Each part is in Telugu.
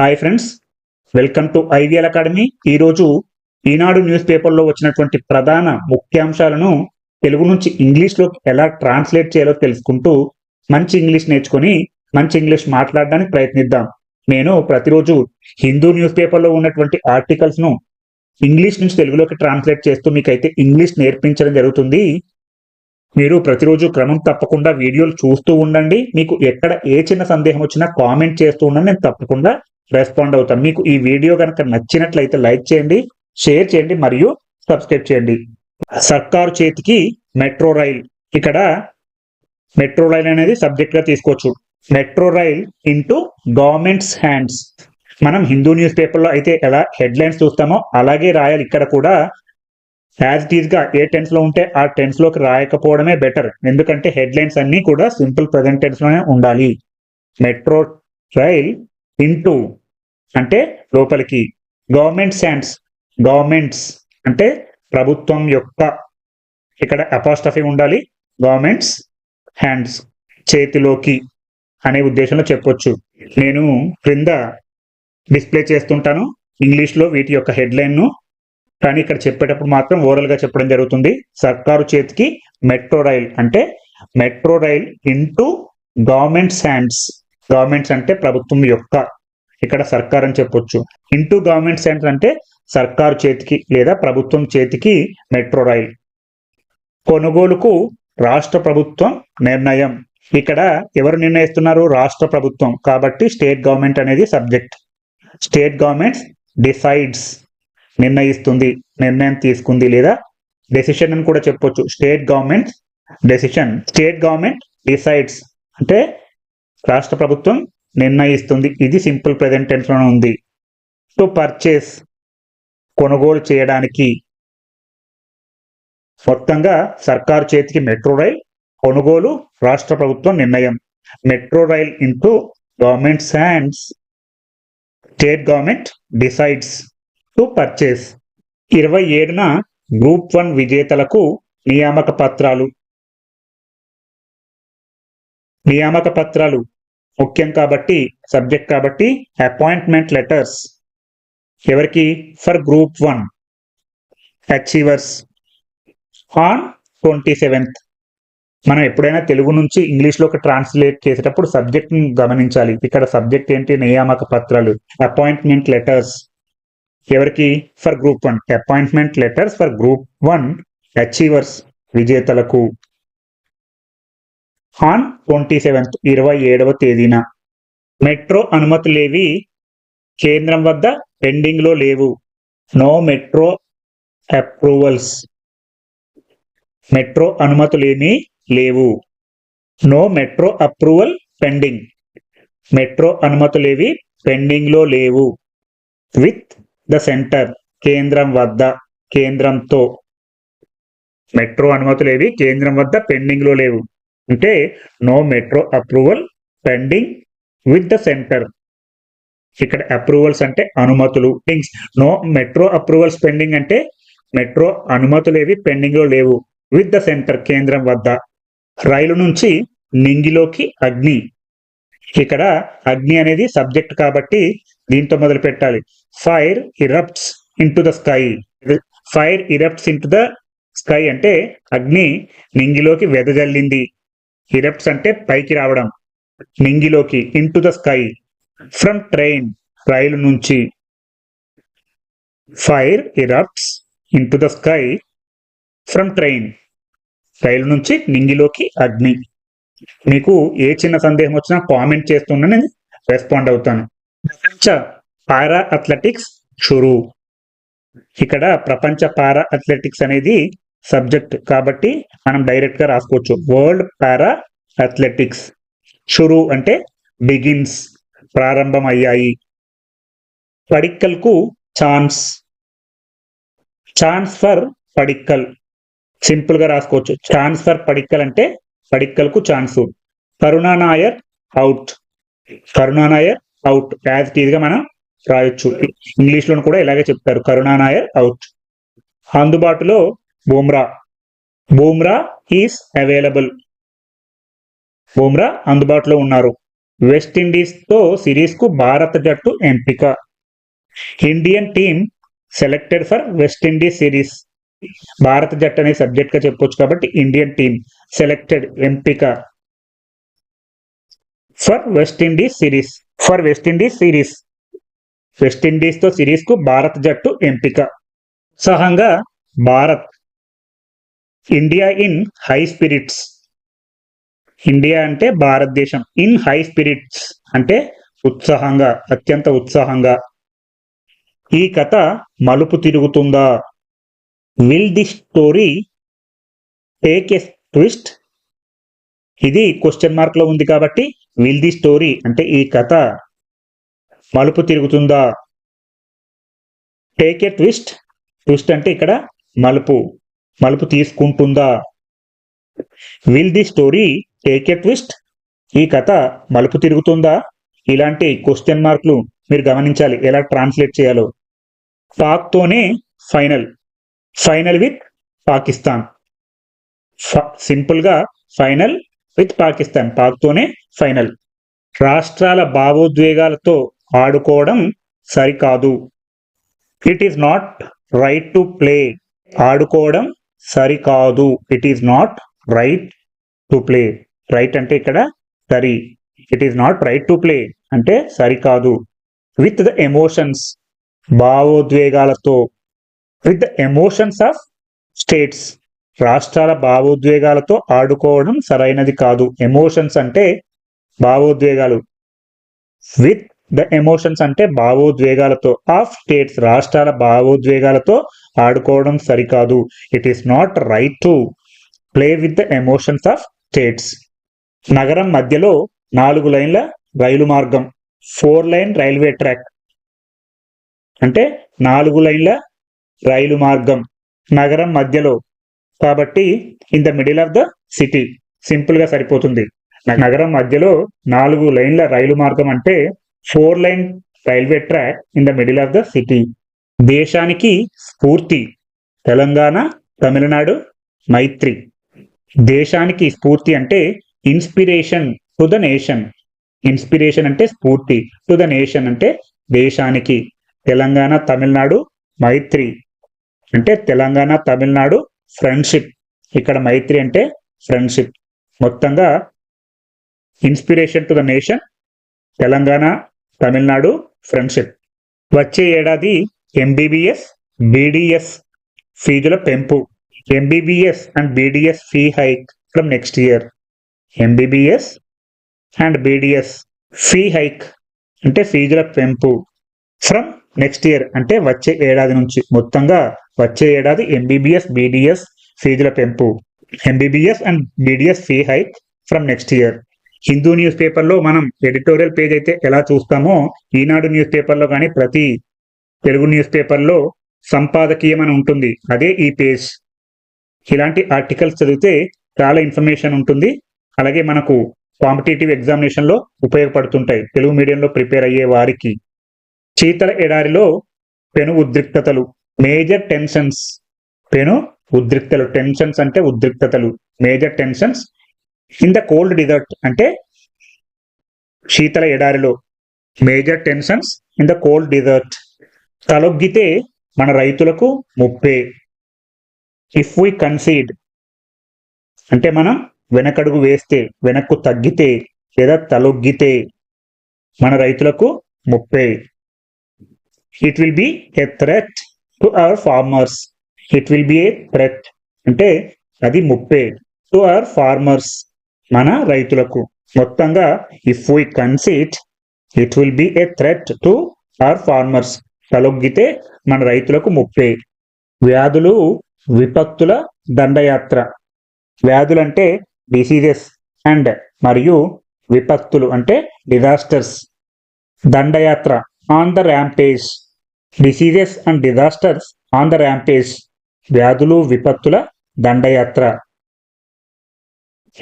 Hi friends welcome to IVL academy ఈరోజు ఈనాడు న్యూస్ పేపర్లో వచ్చినటువంటి ప్రధాన ముఖ్యాంశాలను తెలుగు నుంచి ఇంగ్లీష్లోకి ఎలా ట్రాన్స్లేట్ చేయాలో తెలుసుకుంటూ మంచి ఇంగ్లీష్ నేర్చుకొని మంచి ఇంగ్లీష్ మాట్లాడడానికి ప్రయత్నిద్దాం. నేను ప్రతిరోజు హిందూ న్యూస్ పేపర్లో ఉన్నటువంటి ఆర్టికల్స్ను ఇంగ్లీష్ నుంచి తెలుగులోకి ట్రాన్స్లేట్ చేస్తూ మీకైతే ఇంగ్లీష్ నేర్పించడం జరుగుతుంది. మీరు ప్రతిరోజు క్రమం తప్పకుండా వీడియోలు చూస్తూ ఉండండి. మీకు ఎక్కడ ఏ చిన్న సందేహం వచ్చినా కామెంట్ చేస్తూ ఉండండి. నేను తప్పకుండా రెస్పాండ్ అవుతాను మీకు ఈ వీడియో కనుక నచ్చినట్లయితే లైక్ చేయండి షేర్ చేయండి మరియు సబ్స్క్రైబ్ చేయండి. సర్కారు చేతికి మెట్రో రైల్. ఇక్కడ మెట్రో రైల్ అనేది సబ్జెక్ట్గా తీసుకోవచ్చు. Metro rail into governments hands. మనం హిందూ న్యూస్ పేపర్లో అయితే ఎలా హెడ్లైన్స్ చూస్తామో అలాగే రాయాలి. ఇక్కడ కూడా యాజ్ ఇట్ ఈస్గా ఏ టెన్స్లో ఉంటే ఆ టెన్స్లోకి రాయకపోవడమే బెటర్. ఎందుకంటే హెడ్లైన్స్ అన్నీ కూడా సింపుల్ ప్రజెంట్ టెన్స్లోనే ఉండాలి. మెట్రో రైల్ ఇంటూ అంటే లోపలికి గవర్నమెంట్ శాండ్స్ గవర్నమెంట్స్ అంటే ప్రభుత్వం యొక్క ఇక్కడ అపాస్టఫీ ఉండాలి. గవర్నమెంట్స్ హ్యాండ్స్ చేతిలోకి అనే ఉద్దేశంలో చెప్పొచ్చు. నేను క్రింద డిస్ప్లే చేస్తుంటాను. ఇంగ్లీష్లో వీటి యొక్క హెడ్లైన్ను కానీ ఇక్కడ చెప్పేటప్పుడు మాత్రం ఓరల్గా చెప్పడం జరుగుతుంది. సర్కారు చేతికి మెట్రో రైల్ అంటే metro rail into governments hands governments అంటే ప్రభుత్వం యొక్క ఇక్కడ సర్కార్ అని చెప్పొచ్చు. ఇంటూ గవర్నమెంట్ సెంటర్ అంటే సర్కారు చేతికి లేదా ప్రభుత్వం చేతికి మెట్రో రైల్. కొనుగోలుకు రాష్ట్ర ప్రభుత్వం నిర్ణయం. ఇక్కడ ఎవరు నిర్ణయిస్తున్నారు? రాష్ట్ర ప్రభుత్వం. కాబట్టి స్టేట్ గవర్నమెంట్ అనేది సబ్జెక్ట్. State governments decides. నిర్ణయిస్తుంది నిర్ణయం తీసుకుంది లేదా డెసిషన్ అని కూడా చెప్పొచ్చు. State government decision. State government decides. అంటే రాష్ట్ర ప్రభుత్వం నిర్ణయిస్తుంది. ఇది సింపుల్ ప్రజెంట్ టెన్స్లోనే ఉంది. టు పర్చేస్ కొనుగోలు చేయడానికి మొత్తంగా సర్కారు చేతికి మెట్రో రైల్ కొనుగోలు రాష్ట్ర ప్రభుత్వం నిర్ణయం. Metro rail into governments hands state government decides to purchase. ఇరవై ఏడున గ్రూప్ వన్ విజేతలకు నియామక పత్రాలు. నియామక పత్రాలు. ముఖ్యం కాబట్టి సబ్జెక్ట్ కాబట్టి అపాయింట్మెంట్ లెటర్స్ ఎవరికి? For group one achievers on twenty seventh మనం ఎప్పుడైనా తెలుగు నుంచి ఇంగ్లీష్లోకి ట్రాన్స్లేట్ చేసేటప్పుడు సబ్జెక్ట్ని గమనించాలి. ఇక్కడ సబ్జెక్ట్ ఏంటి? నియామక పత్రాలు. అపాయింట్మెంట్ లెటర్స్ ఎవరికి? For group one appointment letters for group one achievers విజేతలకు. ఆన్ ట్వంటీ సెవెంత్ ఇరవై ఏడవ తేదీన. మెట్రో అనుమతులేవి కేంద్రం వద్ద పెండింగ్లో లేవు. No metro approvals. మెట్రో అనుమతులేమీ లేవు. No metro approval pending. Metro అనుమతులేవి పెండింగ్లో లేవు. విత్ ద సెంటర్ కేంద్రం వద్ద కేంద్రంతో. మెట్రో అనుమతులేవి కేంద్రం వద్ద పెండింగ్లో లేవు. అంటే no metro approval pending with the center ఇక్కడ అప్రూవల్స్ అంటే అనుమతులు things no metro approvals pending అంటే మెట్రో అనుమతులు ఏవి పెండింగ్లో లేవు. విత్ ద సెంటర్ కేంద్రం వద్ద. రైలు నుంచి నింగిలోకి అగ్ని. ఇక్కడ అగ్ని అనేది సబ్జెక్ట్ కాబట్టి దీంతో మొదలు పెట్టాలి. Fire erupts in the sky fire erupts in the sky అంటే అగ్ని నింగిలోకి వెదజల్లింది. ఇరప్ట్స్ అంటే పైకి రావడం. మింగిలోకి into the sky from train రైలు నుంచి. Fire erupts into the sky from train రైలు నుంచి నింగిలోకి అగ్ని. మీకు ఏ చిన్న సందేహం వచ్చినా కామెంట్ చేస్తున్నా నేను రెస్పాండ్ అవుతాను. ప్రపంచ పారా అథ్లెటిక్స్ షురు. ఇక్కడ ప్రపంచ పారా అథ్లెటిక్స్ అనేది సబ్జెక్ట్ కాబట్టి మనం డైరెక్ట్గా రాసుకోవచ్చు. వరల్డ్ పారా అథ్లెటిక్స్ షురు అంటే బిగిన్స్ ప్రారంభం అయ్యాయి. పడిక్కల్కు ఛాన్స్ ఛాన్స్ ఫర్ పడిక్కల్. సింపుల్గా రాసుకోవచ్చు. ఛాన్స్ ఫర్ పడిక్కల్ అంటే పడిక్కల్కు ఛాన్స్ కరుణా నాయర్ అవుట్ కరుణా నాయర్ అవుట్ యాజ్ మనం రాయొచ్చు. ఇంగ్లీష్లో కూడా ఇలాగే చెప్తారు. కరుణా నాయర్ అవుట్ అందుబాటులో Bumrah. Bumrah is available. Bumrah అందుబాటులో ఉన్నారు. వెస్టిండీస్తో సిరీస్కు భారత జట్టు ఎంపిక. Indian team selected for West Indies series. భారత జట్టు అనే సబ్జెక్ట్గా చెప్పొచ్చు కాబట్టి ఇండియన్ టీమ్ సెలెక్టెడ్ ఎంపిక. For West Indies series. For West Indies series. వెస్టిండీస్తో సిరీస్కు భారత జట్టు ఎంపిక. ఉత్సాహంగా Bharat India in high spirits India అంటే భారతదేశం. ఇన్ హై స్పిరిట్స్ అంటే ఉత్సాహంగా అత్యంత ఉత్సాహంగా. ఈ కథ మలుపు తిరుగుతుందా? Will the story take a twist ఇది క్వశ్చన్ మార్క్లో ఉంది కాబట్టి విల్ ది స్టోరీ అంటే ఈ కథ మలుపు తిరుగుతుందా? టేక్ ఎ ట్విస్ట్ ట్విస్ట్ అంటే ఇక్కడ మలుపు. మలుపు తీసుకుంటుందా? Will the story take a twist ఈ కథ మలుపు తిరుగుతుందా? ఇలాంటి క్వశ్చన్ మార్కులు మీరు గమనించాలి. ఎలా ట్రాన్స్లేట్ చేయాలో. పాక్తోనే ఫైనల్ ఫైనల్ విత్ పాకిస్తాన్ సింపుల్గా ఫైనల్ విత్ పాకిస్తాన్ పాక్తోనే ఫైనల్ రాష్ట్రాల భావోద్వేగాలతో ఆడుకోవడం సరికాదు. It is not right to play ఆడుకోవడం సరికాదు. It is not right to play right అంటే ఇక్కడ సరి. It is not right to play అంటే సరికాదు. With the emotions భావోద్వేగాలతో. With the emotions of states రాష్ట్రాల భావోద్వేగాలతో ఆడుకోవడం సరైనది కాదు. ఎమోషన్స్ అంటే భావోద్వేగాలు. విత్ ద ఎమోషన్స్ అంటే భావోద్వేగాలతో ఆఫ్ స్టేట్స్ రాష్ట్రాల భావోద్వేగాలతో ఆడుకోవడం సరికాదు. It is not right to play with the emotions of states నగరం మధ్యలో నాలుగు లైన్ల రైలు మార్గం ఫోర్ లైన్ రైల్వే ట్రాక్. అంటే నాలుగు లైన్ల రైలు మార్గం నగరం మధ్యలో. కాబట్టి in the middle of the city సింపుల్గా సరిపోతుంది. నగరం మధ్యలో నాలుగు లైన్ల రైలు మార్గం అంటే four line railway track in the middle of the city. దేశానికి స్ఫూర్తి. తెలంగాణ తమిళనాడు మైత్రి. దేశానికి స్ఫూర్తి అంటే inspiration to the nation. Inspiration అంటే స్ఫూర్తి టు ద నేషన్ అంటే దేశానికి. తెలంగాణ తమిళనాడు మైత్రి. అంటే తెలంగాణ తమిళనాడు ఫ్రెండ్షిప్. ఇక్కడ మైత్రి అంటే ఫ్రెండ్షిప్. మొత్తంగా inspiration to the nation Telangana Tamil Nadu friendship. వచ్చే ఏడాది ఎంబీబీఎస్ బీడిఎస్ ఫీజుల పెంపు. MBBS and BDS fee hike from next year MBBS and BDS fee hike అంటే ఫీజుల పెంపు ఫ్రమ్ నెక్స్ట్ ఇయర్ అంటే వచ్చే ఏడాది నుంచి. మొత్తంగా వచ్చే ఏడాది ఎంబీబీఎస్ బీడిఎస్ ఫీజుల పెంపు. MBBS and BDS fee hike from next year Hindu news పేపర్లో మనం ఎడిటోరియల్ పేజ్ అయితే ఎలా చూస్తామో ఈనాడు న్యూస్ పేపర్లో కానీ ప్రతి తెలుగు న్యూస్ పేపర్లో సంపాదకీయం అని ఉంటుంది. అదే ఈ పేజ్ ఇలాంటి ఆర్టికల్స్ చదివితే చాలా ఇన్ఫర్మేషన్ ఉంటుంది. అలాగే మనకు కాంపిటేటివ్ ఎగ్జామినేషన్లో ఉపయోగపడుతుంటాయి. తెలుగు మీడియంలో ప్రిపేర్ అయ్యే వారికి. చీతల ఎడారిలో పెను ఉద్రిక్తతలు. మేజర్ టెన్షన్స్ పెను ఉద్రిక్తలు. టెన్షన్స్ అంటే ఉద్రిక్తతలు. Major tensions in the cold desert అంటే శీతల ఎడారిలో major tensions in the cold desert. తలొగ్గితే మన రైతులకు ముప్పే. ఇఫ్ వి కన్సీడ్ అంటే మనం వెనకడుగు వేస్తే వెనక్కు తగ్గితే లేదా తలొగ్గితే మన రైతులకు ముప్పే. It will be a threat to our farmers it will be a threat అంటే అది ముప్పే. టు అవర్ ఫార్మర్స్ మన రైతులకు. మొత్తంగా if we concede it will be a threat to our farmers తలొగ్గితే మన రైతులకు ముప్పే. వ్యాధులు విపత్తుల దండయాత్ర. వ్యాధులు అంటే డిసీజెస్ అండ్ మరియు విపత్తులు అంటే డిజాస్టర్స్ దండయాత్ర on the rampage diseases and disasters on the rampage వ్యాధులు విపత్తుల దండయాత్ర.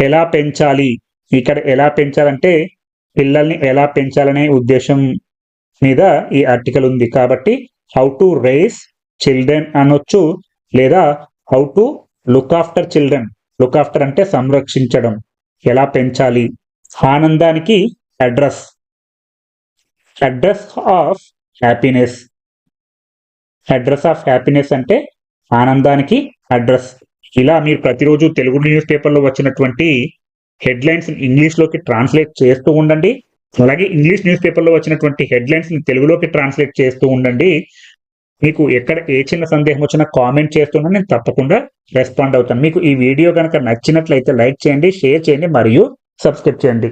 ఎలా పెంచాలి? ఇక్కడ ఎలా పెంచాలంటే పిల్లల్ని ఎలా పెంచాలనే ఉద్దేశం మీద ఈ ఆర్టికల్ ఉంది. కాబట్టి హౌ టు రేస్ చిల్డ్రన్ అనొచ్చు లేదా how to look after children. Look after అంటే సంరక్షించడం. ఎలా పెంచాలి? ఆనందానికి address. Address of happiness. Address of happiness అంటే ఆనందానికి అడ్రస్. ఇలా మీరు ప్రతిరోజు తెలుగు న్యూస్ పేపర్లో వచ్చినటువంటి హెడ్లైన్స్ ఇంగ్లీష్లోకి ట్రాన్స్లేట్ చేస్తూ ఉండండి. అలాగే ఇంగ్లీష్ న్యూస్ పేపర్లో వచ్చినటువంటి హెడ్లైన్స్ని తెలుగులోకి ట్రాన్స్లేట్ చేస్తూ ఉండండి. మీకు ఎక్కడ ఏ చిన్న సందేహం వచ్చినా కామెంట్ చేస్తున్నా నేను తప్పకుండా రెస్పాండ్ అవుతాను. మీకు ఈ వీడియో కనుక నచ్చినట్లయితే లైక్ చేయండి షేర్ చేయండి మరియు సబ్స్క్రైబ్ చేయండి.